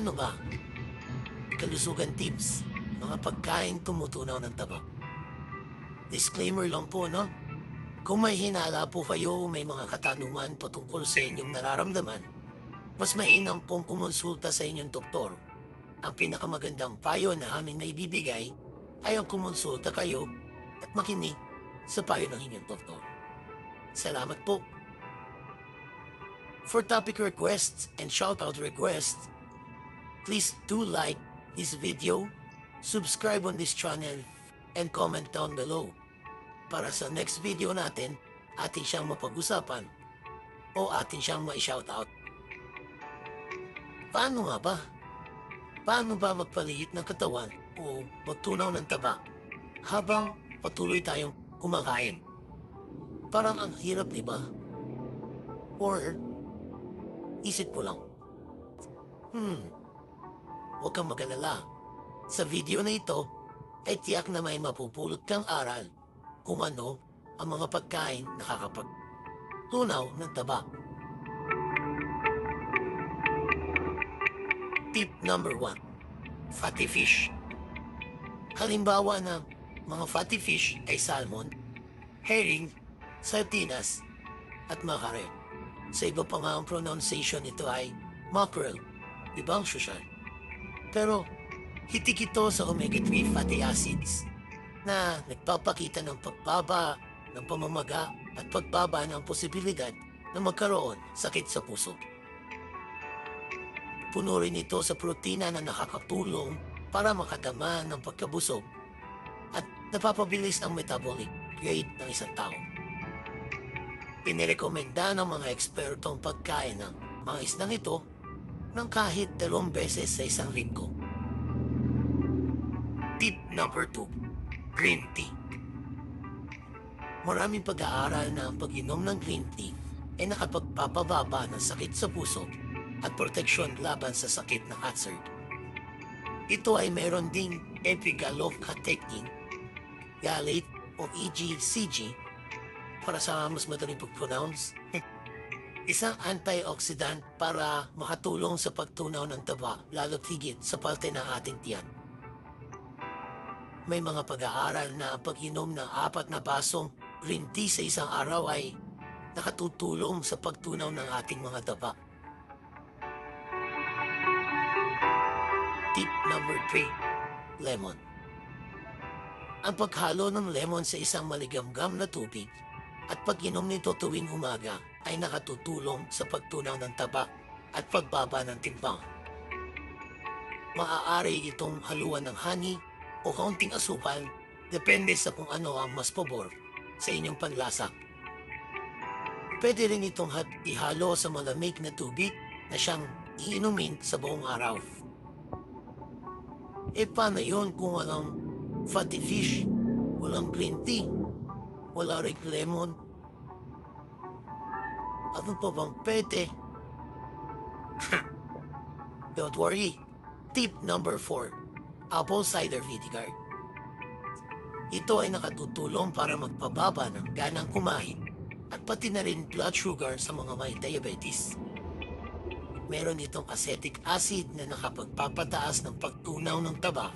Ano ba? Kalusugan tips. Mga pagkain tumutunaw ng taba. Disclaimer lang po, no? Kung may hinala po kayo, may mga katanungan patungkol sa inyong nararamdaman, mas mainam pong kumonsulta sa inyong doktor. Ang pinakamagandang payo na aming naibibigay ay ang kumonsulta kayo at makinig sa payo ng inyong doktor. Salamat po. For topic requests and shoutout requests, please do like this video, subscribe on this channel, and comment down below. Para sa next video natin, atin siyang mapag-usapan o atin siyang ma-shoutout. Paano nga ba? Paano ba magpaliit ng katawan o magtunaw ng taba habang patuloy tayong kumakain? Parang ang hirap, di ba? Or, isip ko lang. Hmm, huwag kang magalala. Sa video na ito, ay tiyak na may mapupulot kang aral kung ano ang mga pagkain nakakapagtunaw ng taba. Tip number one, fatty fish. Halimbawa ng mga fatty fish ay salmon, herring, sardinas, at mackerel. Sa iba pa nga ang pronunciation nito ay mackerel. Di ba ang social? Pero hitik ito sa omega-3 fatty acids na nagpapakita ng pagbaba ng pamamaga at pagbaba ng posibilidad na magkaroon sakit sa puso. Puno rin ito sa protina na nakakatulong para makadama ng pagkabusog at napapabilis ang metabolic rate ng isang tao. Inirekomenda ng mga eksperto ang pagkain ng mga isdang ito ng kahit dalawang beses sa isang linggo. Tip number 2, green tea. Maraming pag-aaral na ang pag-inom ng green tea ay nakapagpapababa ng sakit sa puso at proteksyon laban sa sakit ng hazard. Ito ay meron ding epigalocatenin, galate o EGCG para sa mas madaling pag-pronounce. Isang antioxidant para makatulong sa pagtunaw ng taba lalo't higit sa parte ng ating tiyan. May mga pag-aaral na ang pag-inom ng apat na basong green tea sa isang araw ay nakatutulong sa pagtunaw ng ating mga taba. Tip number 3, lemon. Ang paghalo ng lemon sa isang maligamgam na tubig at pag-inom nito tuwing umaga ay nakatutulong sa pagtunaw ng taba at pagbaba ng timbang. Maaari itong haluan ng honey o kaunting asukal depende sa kung ano ang mas pabor sa inyong panlasa. Pwede rin itong ihalo sa malamig na tubig na siyang iinumin sa buong araw. E paano yun kung walang fatty fish, walang green tea, wala rin lemon? Ano pa bang pwede? Don't worry. Tip number 4. Apple cider vinegar. Ito ay nakatutulong para magpababa ng ganang kumain at pati na rin blood sugar sa mga may diabetes. Meron itong acetic acid na nakapagpapataas ng pagtunaw ng taba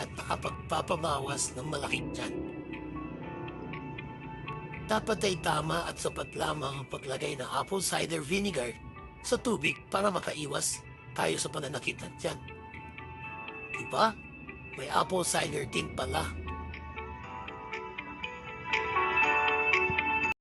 at nakapagpapabawas ng malaking tiyan. Dapat ay tama at sapat lamang ang paglagay ng apple cider vinegar sa tubig para makaiwas tayo sa pananakit ng tiyan. Diba? May apple cider din pala